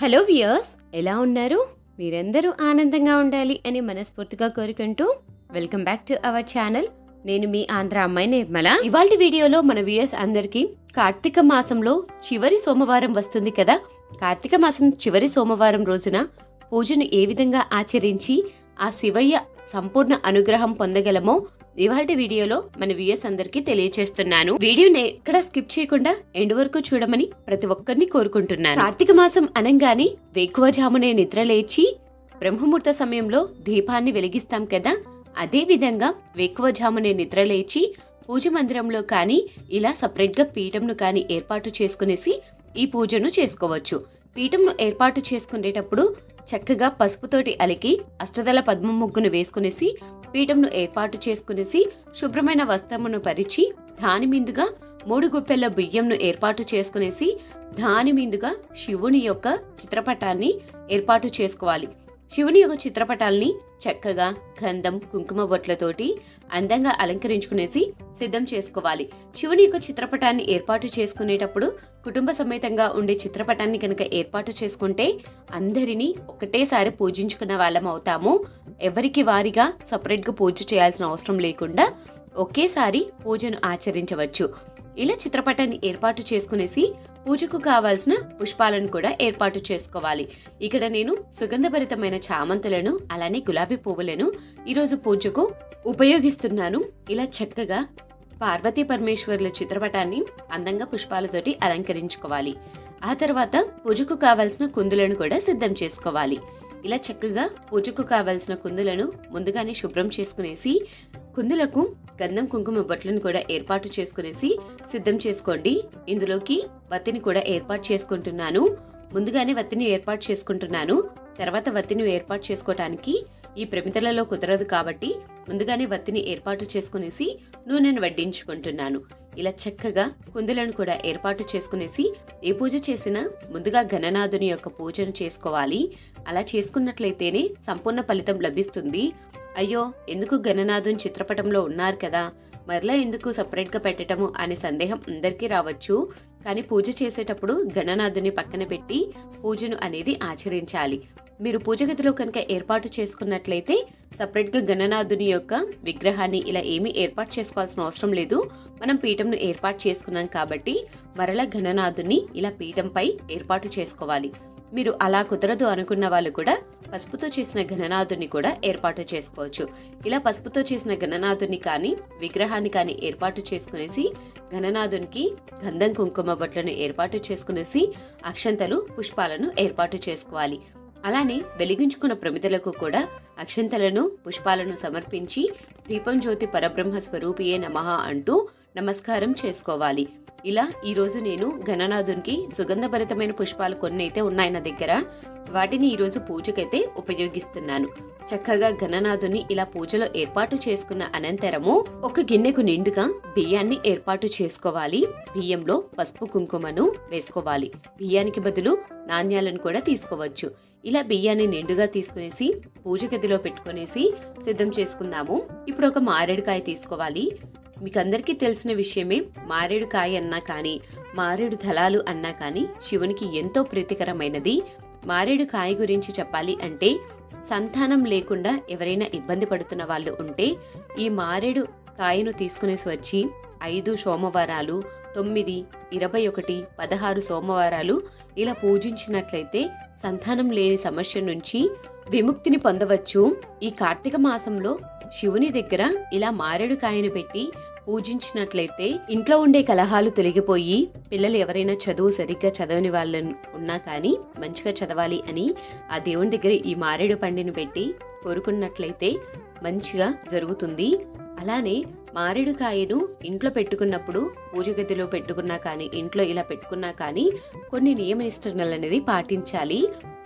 Hello viewers ఎలా ఉన్నారు? మీరందరూ ఆనందంగా ఉండాలి అని మనస్ఫూర్తిగా కోరుకుంటూ welcome back to our channel. నేను మీ ఆంధ్ర అమ్మాయి నిర్మల. ఇవాళ వీడియోలో మన వియర్స్ అందరికీ కార్తీక మాసంలో చివరి సోమవారం వస్తుంది కదా? కార్తీక మాసం చివరి సోమవారం రోజున పూజను ఏ విధంగా ఆచరించి ఆ శివయ్య సంపూర్ణ అనుగ్రహం పొందగలమో ఇవాళ వీడియోలో మన వ్యూయర్స్ అందరికీ తెలియచేస్తున్నాను. వీడియోని ఎక్కడ స్కిప్ చేయకుండా ఎండ్ వరకు చూడమని ప్రతి ఒక్కరిని కోరుకుంటున్నాను. కార్తీక మాసం అనంగానే వేకువజామునే నిద్ర లేచి బ్రహ్మముహూర్త సమయంలో దీపాన్ని వెలిగిస్తాం కదా? అదే విధంగా వేకువజామునే నిద్ర లేచి పూజ మందిరంలో కానీ ఇలా సపరేట్గా పీఠంను కానీ ఏర్పాటు చేసుకునేసి ఈ పూజను చేసుకోవచ్చు. పీఠంను ఏర్పాటు చేసుకునేటప్పుడు చక్కగా పసుపుతోటి అలికి అష్టదళ పద్మ ముగ్గును వేసుకునేసి పీఠంను ఏర్పాటు చేసుకునేసి శుభ్రమైన వస్త్రమును పరిచి దాని మీదుగా మూడు గుప్పెల బియ్యంను ఏర్పాటు చేసుకునేసి దాని మీదుగా శివుని యొక్క చిత్రపటాన్ని ఏర్పాటు చేసుకోవాలి. శివుని యొక్క చిత్రపటాల్ని చక్కగా గంధం కుంకుమ బొట్లతోటి అందంగా అలంకరించుకునేసి సిద్ధం చేసుకోవాలి. శివుని యొక్క చిత్రపటాన్ని ఏర్పాటు చేసుకునేటప్పుడు కుటుంబ సమేతంగా ఉండే చిత్రపటాన్ని కనుక ఏర్పాటు చేసుకుంటే అందరినీ ఒకటేసారి పూజించుకున్న వాళ్ళం అవుతాము. ఎవరికి వారిగా సపరేట్గా పూజ చేయాల్సిన అవసరం లేకుండా ఒకేసారి పూజను ఆచరించవచ్చు. ఇలా చిత్రపటాన్ని ఏర్పాటు చేసుకునేసి పూజకు కావాల్సిన పుష్పాలను కూడా ఏర్పాటు చేసుకోవాలి. ఇక్కడ నేను సుగంధభరితమైన చామంతులను అలానే గులాబీ పువ్వులను ఈరోజు పూజకు ఉపయోగిస్తున్నాను. ఇలా చక్కగా పార్వతీ పరమేశ్వర్ల చిత్రపటాన్ని అందంగా పుష్పాలతోటి అలంకరించుకోవాలి. ఆ తర్వాత పూజకు కావాల్సిన కుందులను కూడా సిద్ధం చేసుకోవాలి. ఇలా చక్కగా పూజకు కావాల్సిన కుందులను ముందుగానే శుభ్రం చేసుకునేసి కుందులకు గంధం కుంకుమ బొట్లను కూడా ఏర్పాటు చేసుకునేసి సిద్ధం చేసుకోండి. ఇందులోకి వత్తిని కూడా ఏర్పాటు చేసుకుంటున్నాను. ముందుగానే వత్తిని ఏర్పాటు చేసుకుంటున్నాను. తర్వాత వత్తిని ఏర్పాటు చేసుకోవటానికి ఈ ప్రమితలలో కుదరదు కాబట్టి ముందుగానే వత్తిని ఏర్పాటు చేసుకునేసి నూనెను వడ్డించుకుంటున్నాను. ఇలా చక్కగా కుందులను కూడా ఏర్పాటు చేసుకునేసి ఏ పూజ చేసినా ముందుగా గణనాథుని యొక్క పూజను చేసుకోవాలి. అలా చేసుకున్నట్లయితేనే సంపూర్ణ ఫలితం లభిస్తుంది. అయ్యో ఎందుకు గణనాథుని చిత్రపటంలో ఉన్నారు కదా? మరలా ఎందుకు సపరేట్గా పెట్టటము అనే సందేహం అందరికీ రావచ్చు. కానీ పూజ చేసేటప్పుడు గణనాథుని పక్కన పెట్టి పూజను అనేది ఆచరించాలి. మీరు పూజ గదిలో కనుక ఏర్పాటు చేసుకున్నట్లయితే సపరేట్గా గణనాథుని యొక్క విగ్రహాన్ని ఇలా ఏమీ ఏర్పాటు చేసుకోవాల్సిన అవసరం లేదు. మనం పీఠంను ఏర్పాటు చేసుకున్నాం కాబట్టి మరల గణనాథుని ఇలా పీఠంపై ఏర్పాటు చేసుకోవాలి. మీరు అలా కుదరదు అనుకున్న వాళ్ళు కూడా పసుపుతో చేసిన గణనాథుని కూడా ఏర్పాటు చేసుకోవచ్చు. ఇలా పసుపుతో చేసిన గణనాథుని కానీ విగ్రహాన్ని కానీ ఏర్పాటు చేసుకునేసి గణనాథునికి గంధం కుంకుమ బొట్లను ఏర్పాటు చేసుకునేసి అక్షంతలు పుష్పాలను ఏర్పాటు చేసుకోవాలి. అలానే వెలిగించుకున్న ప్రమిదలకు కూడా అక్షంతలను పుష్పాలను సమర్పించి దీపం జ్యోతి పరబ్రహ్మ స్వరూపియే నమః అంటూ నమస్కారం చేసుకోవాలి. ఇలా ఈరోజు నేను గణనాథునికి సుగంధభరితమైన పుష్పాలు కొన్ని అయితే ఉన్నాయి నా దగ్గర వాటిని ఈరోజు పూజకైతే ఉపయోగిస్తున్నాను. చక్కగా గణనాథుని ఇలా పూజలో ఏర్పాటు చేసుకున్న అనంతరము ఒక గిన్నెకు నిండుగా బియ్యాన్ని ఏర్పాటు చేసుకోవాలి. బియ్యంలో పసుపు కుంకుమను వేసుకోవాలి. బియ్యానికి బదులు నాణ్యాలను కూడా తీసుకోవచ్చు. ఇలా బియ్యాన్ని నిండుగా తీసుకునేసి పూజ గదిలో పెట్టుకునేసి సిద్ధం చేసుకుందాము. ఇప్పుడు ఒక మారేడుకాయ తీసుకోవాలి. మీకు అందరికీ తెలిసిన విషయమే మారేడుకాయ అన్నా కానీ మారేడు దళాలు అన్నా కానీ శివునికి ఎంతో ప్రీతికరమైనది. మారేడుకాయ గురించి చెప్పాలి అంటే సంతానం లేకుండా ఎవరైనా ఇబ్బంది పడుతున్న వాళ్ళు ఉంటే ఈ మారేడు కాయను తీసుకునేసి వచ్చి ఐదు సోమవారాలు తొమ్మిది ఇరవై ఒకటి పదహారు సోమవారాలు ఇలా పూజించినట్లయితే సంతానం లేని సమస్య నుంచి విముక్తిని పొందవచ్చు. ఈ కార్తీక మాసంలో శివుని దగ్గర ఇలా మారేడు కాయను పెట్టి పూజించినట్లయితే ఇంట్లో ఉండే కలహాలు తొలగిపోయి పిల్లలు ఎవరైనా చదువు సరిగ్గా చదవని వాళ్ళు ఉన్నా కానీ మంచిగా చదవాలి అని ఆ దేవుని దగ్గర ఈ మారేడు పండుని పెట్టి కోరుకున్నట్లయితే మంచిగా జరుగుతుంది. అలానే మారేడుకాయను ఇంట్లో పెట్టుకున్నప్పుడు పూజ గదిలో పెట్టుకున్నా కానీ ఇంట్లో ఇలా పెట్టుకున్నా కానీ కొన్ని నియమ నిష్టనలు అనేది పాటించాలి.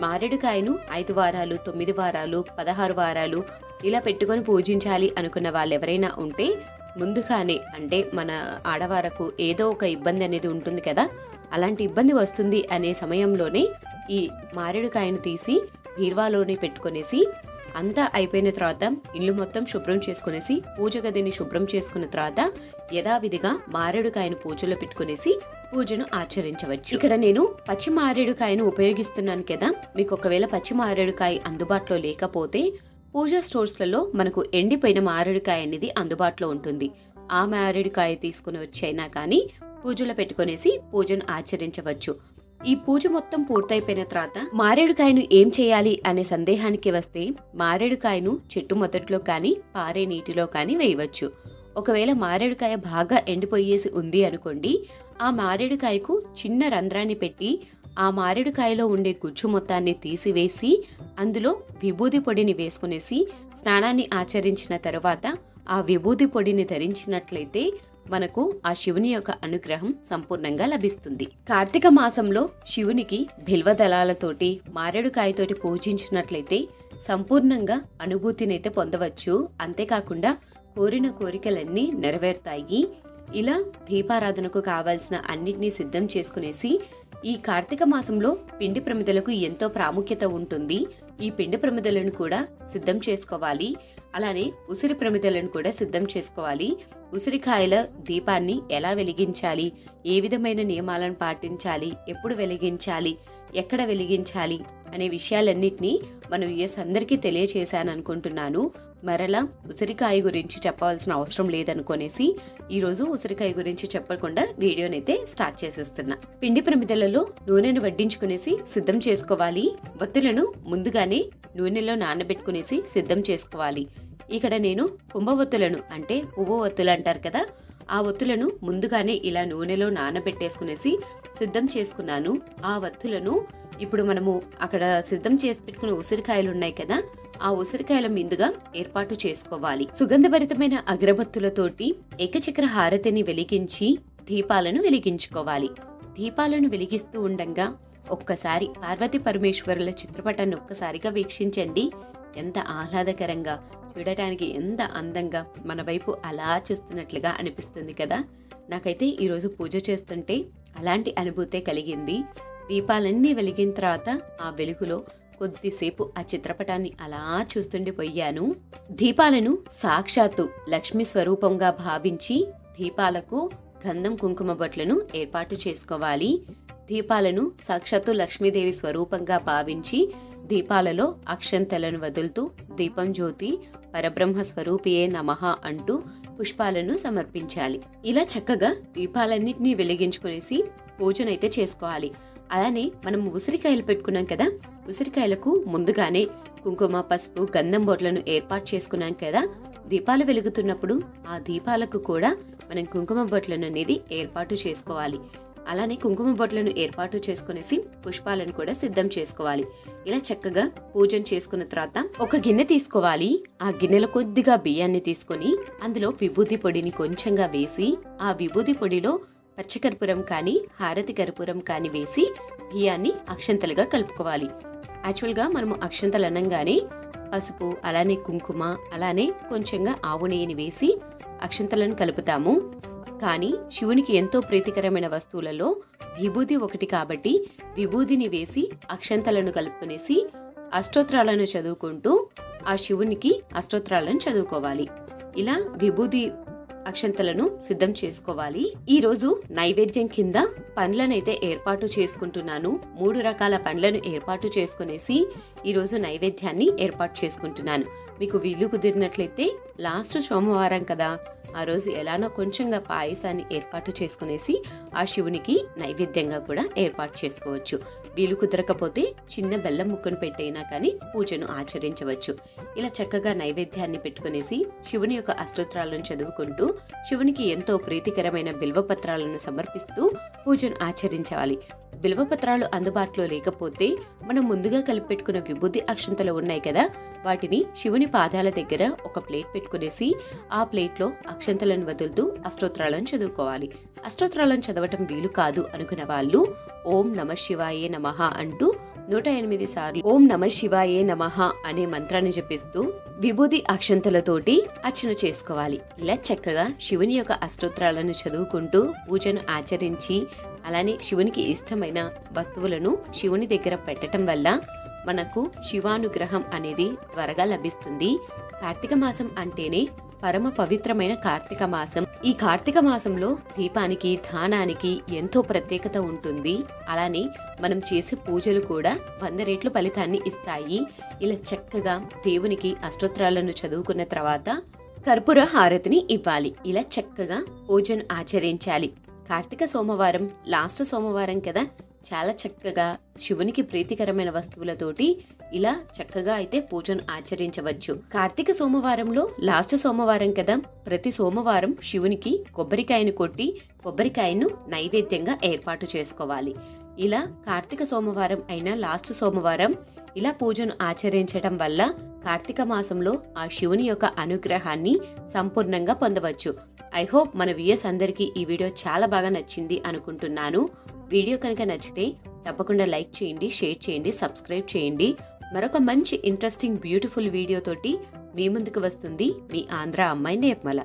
మారేడుకాయను ఐదు వారాలు తొమ్మిది వారాలు పదహారు వారాలు ఇలా పెట్టుకొని పూజించాలి అనుకున్న వాళ్ళు ఎవరైనా ఉంటే ముందుగానే అంటే మన ఆడవారకు ఏదో ఒక ఇబ్బంది అనేది ఉంటుంది కదా అలాంటి ఇబ్బంది వస్తుంది అనే సమయంలోనే ఈ మారేడుకాయను తీసి బీర్వాలోనే పెట్టుకొనేసి అంతా అయిపోయిన తర్వాత ఇల్లు మొత్తం శుభ్రం చేసుకునేసి పూజ గదిని శుభ్రం చేసుకున్న తర్వాత యథావిధిగా మారేడుకాయను పూజలో పెట్టుకునేసి పూజను ఆచరించవచ్చు. ఇక్కడ నేను పచ్చి మారేడుకాయను ఉపయోగిస్తున్నాను కదా. మీకు ఒకవేళ పచ్చి మారేడుకాయ అందుబాటులో లేకపోతే పూజా స్టోర్స్లలో మనకు ఎండిపోయిన మారేడుకాయ అనేది అందుబాటులో ఉంటుంది. ఆ మారేడుకాయ తీసుకుని వచ్చైనా కానీ పూజలో పెట్టుకునేసి పూజను ఆచరించవచ్చు. ఈ పూజ మొత్తం పూర్తయిపోయిన తర్వాత మారేడుకాయను ఏం చేయాలి అనే సందేహానికి వస్తే మారేడుకాయను చెట్టు మొదట్లో కానీ పారే నీటిలో కానీ వేయవచ్చు. ఒకవేళ మారేడుకాయ బాగా ఎండిపోయేసి ఉంది అనుకోండి ఆ మారేడుకాయకు చిన్న రంధ్రాన్ని పెట్టి ఆ మారేడుకాయలో ఉండే గుజ్జు మొత్తాన్ని తీసివేసి అందులో విభూది పొడిని వేసుకునేసి స్నానాన్ని ఆచరించిన తర్వాత ఆ విభూది పొడిని ధరించినట్లయితే మనకు ఆ శివుని యొక్క అనుగ్రహం సంపూర్ణంగా లభిస్తుంది. కార్తీక మాసంలో శివునికి బిల్వదళాలతోటి మారేడుకాయతోటి పూజించినట్లయితే సంపూర్ణంగా అనుభూతినైతే పొందవచ్చు. అంతేకాకుండా కోరిన కోరికలన్నీ నెరవేరుతాయి. ఇలా దీపారాధనకు కావాల్సిన అన్నిటినీ సిద్ధం చేసుకునేసి ఈ కార్తీక మాసంలో పిండి ప్రమిదలకు ఎంతో ప్రాముఖ్యత ఉంటుంది. ఈ పిండి ప్రమిదలను కూడా సిద్ధం చేసుకోవాలి. అలానే ఉసిరి ప్రమిదలను కూడా సిద్ధం చేసుకోవాలి. ఉసిరికాయల దీపాన్ని ఎలా వెలిగించాలి? ఏ విధమైన నియమాలను పాటించాలి? ఎప్పుడు వెలిగించాలి? ఎక్కడ వెలిగించాలి? అనే విషయాలన్నింటినీ మన యుఎస్ అందరికీ తెలియచేశాను అనుకుంటున్నాను మరలా ఉసిరికాయ గురించి చెప్పాల్సిన అవసరం లేదనుకొనేసి ఈరోజు ఉసిరికాయ గురించి చెప్పకుండా వీడియోనైతే స్టార్ట్ చేసేస్తున్నా. పిండి ప్రమిదలలో నూనెను వడ్డించుకునేసి సిద్ధం చేసుకోవాలి. వత్తులను ముందుగానే నూనెలో నానబెట్టుకునేసి సిద్ధం చేసుకోవాలి. ఇక్కడ నేను కుంభవత్తులను అంటే పువ్వు ఒత్తులు అంటారు కదా ఆ ఒత్తులను ముందుగానే ఇలా నూనెలో నానబెట్టేసుకునేసి సిద్ధం చేసుకున్నాను. ఆ వత్తులను ఇప్పుడు మనము అక్కడ సిద్ధం చేసి పెట్టుకున్న ఉసిరికాయలు ఉన్నాయి కదా ఆ ఉసిరికాయల మీదుగా ఏర్పాటు చేసుకోవాలి. సుగంధభరితమైన అగరబత్తులతోటి ఏకచక్ర హారతిని వెలిగించి దీపాలను వెలిగించుకోవాలి. దీపాలను వెలిగిస్తూ ఉండంగా ఒక్కసారి పార్వతి పరమేశ్వరుల చిత్రపటాన్ని ఒక్కసారిగా వీక్షించండి. ఎంత ఆహ్లాదకరంగా చూడటానికి ఎంత అందంగా మన వైపు అలా చూస్తున్నట్లుగా అనిపిస్తుంది కదా. నాకైతే ఈరోజు పూజ చేస్తుంటే అలాంటి అనుభూతే కలిగింది. దీపాలన్నీ వెలిగిన తర్వాత ఆ వెలుగులో కొద్దిసేపు ఆ చిత్రపటాన్ని అలా చూస్తుండిపోయాను దీపాలను సాక్షాత్తు లక్ష్మి స్వరూపంగా భావించి దీపాలకు గంధం కుంకుమ బొట్లను ఏర్పాటు చేసుకోవాలి. దీపాలను సాక్షాత్తు లక్ష్మీదేవి స్వరూపంగా భావించి దీపాలలో అక్షంతలను వదులుతూ దీపం జ్యోతి పరబ్రహ్మ స్వరూపియే నమః అంటూ పుష్పాలను సమర్పించాలి. ఇలా చక్కగా దీపాలన్నింటినీ వెలిగించుకునేసి పూజనైతే చేసుకోవాలి. అలానే మనం ఉసిరికాయలు పెట్టుకున్నాం కదా ఉసిరికాయలకు ముందుగానే కుంకుమ పసుపు గంధం బొట్లను ఏర్పాటు చేసుకున్నాం కదా దీపాలు వెలుగుతున్నప్పుడు ఆ దీపాలకు కూడా మనం కుంకుమ బొట్లను అనేది ఏర్పాటు చేసుకోవాలి. అలానే కుంకుమ బొట్లను ఏర్పాటు చేసుకునేసి పుష్పాలను కూడా సిద్ధం చేసుకోవాలి. ఇలా చక్కగా పూజను చేసుకున్న తర్వాత ఒక గిన్నె తీసుకోవాలి. ఆ గిన్నెలో కొద్దిగా బియ్యాన్ని తీసుకొని అందులో విభూతి పొడిని కొంచెంగా వేసి ఆ విభూతి పొడిలో పచ్చకర్పూరం కానీ హారతి కర్పూరం కానీ వేసి బియ్యాన్ని అక్షంతలుగా కలుపుకోవాలి. యాక్చువల్గా మనము అక్షంతలు అనగానే పసుపు అలానే కుంకుమ అలానే కొంచెంగా ఆవు నెయ్యిని వేసి అక్షంతలను కలుపుతాము. కానీ శివునికి ఎంతో ప్రీతికరమైన వస్తువులలో విభూది ఒకటి కాబట్టి విభూదిని వేసి అక్షంతలను కలుపుకునేసి అష్టోత్రాలను చదువుకుంటూ ఆ శివునికి అష్టోత్రాలను చదువుకోవాలి. ఇలా విభూది అక్షంతలను సిద్ధం చేసుకోవాలి. ఈరోజు నైవేద్యం కింద పండ్లనైతే ఏర్పాటు చేసుకుంటున్నాను. మూడు రకాల పండ్లను ఏర్పాటు చేసుకునేసి ఈరోజు నైవేద్యాన్ని ఏర్పాటు చేసుకుంటున్నాను. మీకు వీలు కుదిరినట్లయితే లాస్ట్ సోమవారం కదా. ఆ రోజు ఎలానో కొంచెంగా పాయసాన్ని ఏర్పాటు చేసుకునేసి ఆ శివునికి నైవేద్యంగా కూడా ఏర్పాటు చేసుకోవచ్చు. వీలు కుదరకపోతే చిన్న బెల్లం ముక్కను పెట్టైనా కానీ పూజను ఆచరించవచ్చు. ఇలా చక్కగా నైవేద్యాన్ని పెట్టుకునేసి శివుని యొక్క అష్టోత్రాలను చదువుకుంటూ శివునికి ఎంతో ప్రీతికరమైన బిల్వపత్రాలను సమర్పిస్తూ పూజను ఆచరించాలి. బిల్వపత్రాలు అందుబాటులో లేకపోతే మనం ముందుగా కలిపెట్టుకున్న విభూతి అక్షంతలు ఉన్నాయి కదా. వాటిని శివుని పాదాల దగ్గర ఒక ప్లేట్ పెట్టుకునేసి ఆ ప్లేట్లో అక్షంతలను వదులుతూ అష్టోత్రాలను చదువుకోవాలి. అష్టోత్రాలను చదవటం వీలు కాదు అనుకున్న వాళ్ళు ఓం నమ శివాయే నమః అంటూ నూట ఎనిమిది సార్లు ఓం నమ శివాయే నమః అనే మంత్రాన్ని జపిస్తూ విభూది అక్షంతలతోటి అర్చన చేసుకోవాలి. ఇలా చక్కగా శివుని యొక్క అష్టోత్రాలను చదువుకుంటూ పూజను ఆచరించి అలానే శివునికి ఇష్టమైన వస్తువులను శివుని దగ్గర పెట్టడం వల్ల మనకు శివానుగ్రహం అనేది త్వరగా లభిస్తుంది. కార్తీక మాసం అంటేనే పరమ పవిత్రమైన కార్తీక మాసం. ఈ కార్తీక మాసంలో దీపానికి దానానికి ఎంతో ప్రత్యేకత ఉంటుంది. అలానే మనం చేసే పూజలు కూడా వంద రెట్లు ఫలితాన్ని ఇస్తాయి. ఇలా చక్కగా దేవునికి అష్టోత్తరాలను చదువుకున్న తర్వాత కర్పూర హారతిని ఇవ్వాలి. ఇలా చక్కగా పూజను ఆచరించాలి. కార్తీక సోమవారం లాస్ట్ సోమవారం కదా? చాలా చక్కగా శివునికి ప్రీతికరమైన వస్తువులతోటి ఇలా చక్కగా అయితే పూజను ఆచరించవచ్చు. కార్తీక సోమవారంలో లాస్ట్ సోమవారం కదా? ప్రతి సోమవారం శివునికి కొబ్బరికాయను కొట్టి కొబ్బరికాయను నైవేద్యంగా ఏర్పాటు చేసుకోవాలి. ఇలా కార్తీక సోమవారం అయిన లాస్ట్ సోమవారం ఇలా పూజను ఆచరించడం వల్ల కార్తీక మాసంలో ఆ శివుని యొక్క అనుగ్రహాన్ని సంపూర్ణంగా పొందవచ్చు. ఐ హోప్ మన విఎస్ అందరికీ ఈ వీడియో చాలా బాగా నచ్చింది అనుకుంటున్నాను. వీడియో కనుక నచ్చితే తప్పకుండా లైక్ చేయండి షేర్ చేయండి సబ్స్క్రైబ్ చేయండి. మరొక మంచి ఇంట్రెస్టింగ్ బ్యూటిఫుల్ వీడియోతోటి మీ ముందుకు వస్తుంది మీ ఆంధ్ర అమ్మాయి నేర్మల.